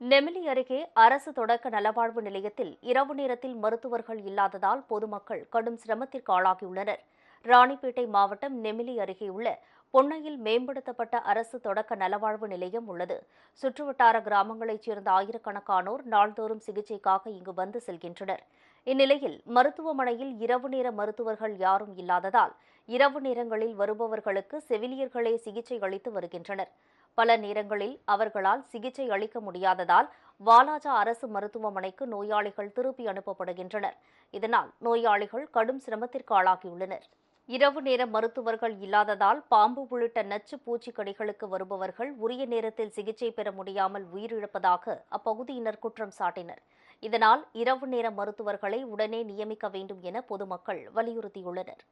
நெமிலி அருகே அரசு தொடக்க நலவாழ்வு நிலையத்தில் இரவு நேரத்தில் மருத்துவர்கள் இல்லாததால் பொதுமக்கள் கடும் சிரமத்திற்கு ஆளாகியுள்ளனர். ராணிப்பேட்டை மாவட்டம் நெமிலி அருகே உள்ள பொன்னையில் மேம்படுத்தப்பட்ட அரசு தொடக்க நலவாழ்வு நிலையம் உள்ளது. சுற்றுவட்டார கிராமங்களைச் சேர்ந்த ஆயிரக்கணக்கானோர் நாள்தோறும் சிகிச்சைக்காக இங்கு வந்து செல்கின்றனர். இந்நிலையில் மருத்துவமனையில் இரவு நேர மருத்துவர்கள் யாரும் இல்லாததால் இரவு நேரங்களில் வருபவர்களுக்கு செவிலியர்களே சிகிச்சை அளித்து வருகின்றனர். பல நேரங்களில் அவர்களால் சிகிச்சை அளிக்க முடியாததால் வாலாஜா அரசு மருத்துவமனைக்கு நோயாளிகள் திருப்பி அனுப்பப்படுகின்றனர். இதனால் நோயாளிகள் கடும் சிரமத்திற்கு ஆளாகியுள்ளனர். இரவு நேர மருத்துவர்கள் இல்லாததால் பாம்பு உள்ளிட்ட நச்சு பூச்சிக்கடிகளுக்கு வருபவர்கள் உரிய நேரத்தில் சிகிச்சை பெற முடியாமல் உயிரிழப்பதாக அப்பகுதியினர் குற்றம் சாட்டினர். இதனால் இரவு நேர மருத்துவர்களை உடனே நியமிக்க வேண்டும் என பொதுமக்கள் வலியுறுத்தியுள்ளனர்.